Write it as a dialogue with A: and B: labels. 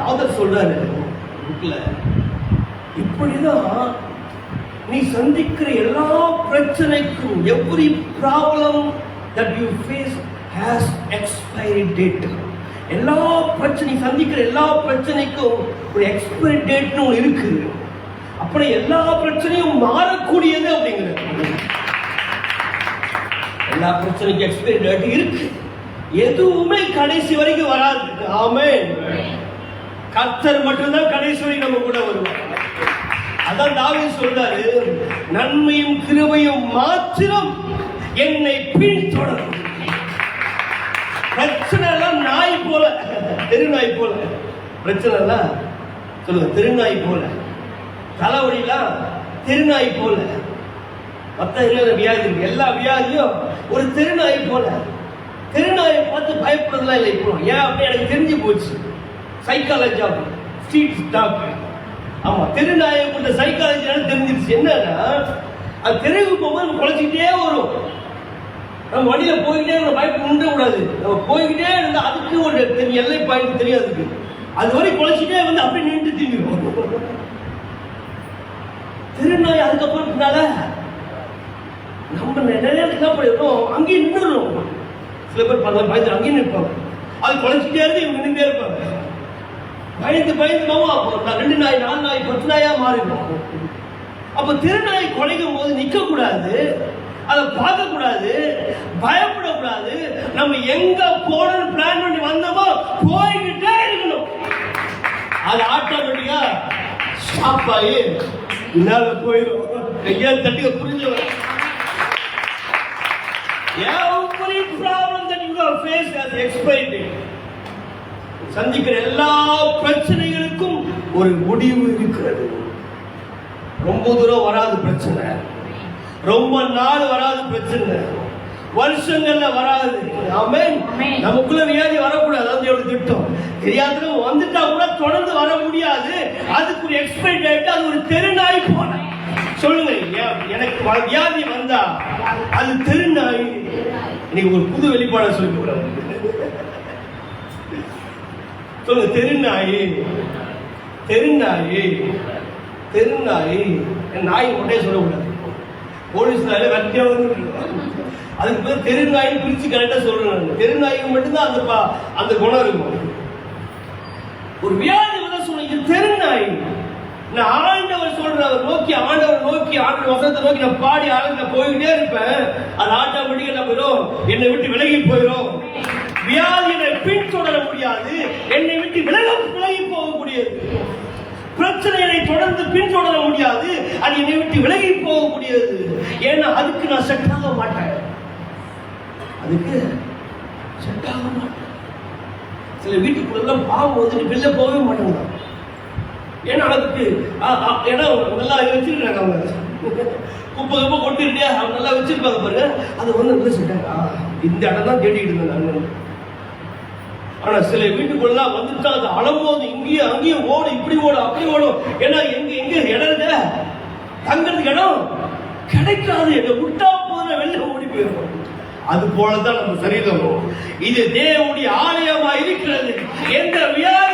A: தாதர் சொல்றாரு புக்கில் இப்படிதான் நீ சந்திக்கிற எல்லா பிரச்சனைக்கும் every problem that you face has expiry date எல்லா பிரச்சனை சந்திக்கிற எல்லா பிரச்சனைக்கும் ஒரு எக்ஸ்பைரி டேட்னு ஒன்று இருக்குது அப்படி எல்லா பிரச்சனையும் மாறக்கூடியது அப்படிங்கிறது. எல்லா பிரச்சனைக்கும் எக்ஸ்பைரி டேட் இருக்கு. எதுவுமே கடைசி வரைக்கும் வராது. ஆமே கர்த்தர் மட்டும்தான் கடைசி நம்ம கூட வருவார். அதான் தாவீது சொல்றாரு நன்மையும் கிருபையும் மாத்திரம் என்னை பின்தொடரும் பிரச்சனை எல்லாம் நாய் போல. தெருநாய் போல. பிரச்சனை எல்லாம் சொல்லுங்க தெருநாய் போல. தலைவலிலாம் தெருநாய் போல. மற்ற இல்ல வியாதி இருக்கு? எல்லா வியாதியும் ஒரு தெருநாய் போல. தெருநாயை பார்த்து பயப்படுறதுலாம் இல்லை இப்போ. ஏன் அப்படி எனக்கு தெரிஞ்சு போச்சு. சைக்காலஜி ஆஃப் ஸ்ட்ரீட் டாக்டர் ஆமா தெருநாயை கொண்ட சைக்காலஜி தெரிஞ்சிருச்சு. என்னன்னா அது தெருவுக்கு போகும்போது குழச்சிக்கிட்டே வரும். நம்ம வண்டியில போய்கிட்டே நம்ம பயப்பு நின்ற கூடாது நம்ம போய்கிட்டே இருந்தால் அதுக்கு ஒரு தெரியும் எல்லை பாயிண்ட் தெரியாது அது வரை குழச்சிட்டே வந்து அப்படியே நின்று திரும்பிடும் திருநாய் அதுக்கப்புறம் பின்னால நம்ம நிறைய என்ன பண்ணிடுறோம் அங்கேயே நின்றுடும் சில பேர் பார்த்தா பயந்து அங்கேயே நிற்பாங்க. அது குழச்சிட்டே இருந்து இவங்க நின்றுட்டே இருப்பாங்க. பயந்து பயந்து மாமா நான் ரெண்டு நாய் நாலு நாய் பத்து நாயா மாறிடும். அப்ப திருநாய் குலைக்கும் போது நிக்க கூடாது அதை பார்க்க கூடாது பயப்படக்கூடாது. நம்ம எங்க போகணும்னு பிளான் பண்ணி வந்தோமோ போய்கிட்டே இருக்கணும். அது ஆட்டோமேட்டிக்கா ஸ்டாப் ஆகி மேல போயிடும். ஐயா தட்டிக்க புரிஞ்சவன் Every problem that you have faced as expired. சந்திக்கிற எல்லா பிரச்சனைகளுக்கும் ஒரு முடிவு இருக்கிறது. ரொம்ப தூரம் வராது பிரச்சனை. ரொம்ப நாள் வராது பிரச்சனை. வருஷங்கள்ல வராது. ஆமென். நமக்குள்ள வியாதி வரக்கூடாது. அது எவ்வளவு திட்டம். தெரியாத வந்துட்டா கூட தொடர்ந்து வர முடியாது. அதுக்கு ஒரு எக்ஸ்பைரி டேட் அது ஒரு தெருநாய் போல. சொல்லுங்க எனக்கு வியாதி வந்தா அது தெருநாய். இன்னைக்கு ஒரு புது வெளிப்பாடு சொல்லி சொல்லுங்க தெருநாயி தெருநாயி என் நாய் உடனே சொல்லக்கூடாது. போலீஸ்னால வெட்டியா வந்து அதுக்கு பேர் தெருநாயின்னு பிரிச்சு கரெக்டா சொல்லணும் தெருநாய்க்கு மட்டும்தான் அந்த பா- அந்த குணம் இருக்கும். ஒரு வியாதி வந்து சொல்லுங்க தெருநாய். நான் ஆண்டவர் சொல்றவர் நோக்கி ஆண்டவர் நோக்கி ஆண்டவர் வசனத்தை நோக்கி நான் பாடி ஆளுங்க போய்கிட்டே இருப்பேன். அது ஆட்டோமேட்டிக்கா என்ன போயிடும். என்னை விட்டு விலகி போயிடும் வியாதி என்னை பின்தொடர முடியாது என்னை விட்டு விலக விலகி போகக்கூடியது பிரச்சனை என்னை தொடர்ந்து பின்தொடர முடியாது. அது என்னை விட்டு விலகி முடியாது. ஏன்னா அதுக்கு நான் செட் ஆக மாட்டேன். அதுக்கு செட் ஆக மாட்டேன். சில வீட்டுக்குள்ள பாவம் வந்துட்டு வெளில போகவே மாட்டேங்க ஏன்னா அதுக்கு ஏன்னா நல்லா வச்சிருக்காங்க அவங்க குப்பை குப்பை கொட்டிருக்கியா? அவங்க நல்லா வச்சிருப்பாங்க பாருங்க. அது வந்து நல்லா சொல்லிட்டாங்க இந்த இடம் தான் தேடிட்டு இருந்தேன் நான். ஆனா சில வீட்டுக்குள்ள வந்துட்டா அது அலம்போது இங்கேயும் அங்கேயும் ஓடும் இப்படி ஓடும் அப்படி ஓடும். ஏன்னா எங்க எங்க இடம் இல்ல தங்கிறதுக்கு இடம் கிடைக்காது. எங்க விட்டா போதும் வெளில ஓடி போயிடும். அது போலதான் நம்ம சரீரம். இது தேவனுடைய ஆலயமா இருக்கிறது. எந்த வியாதி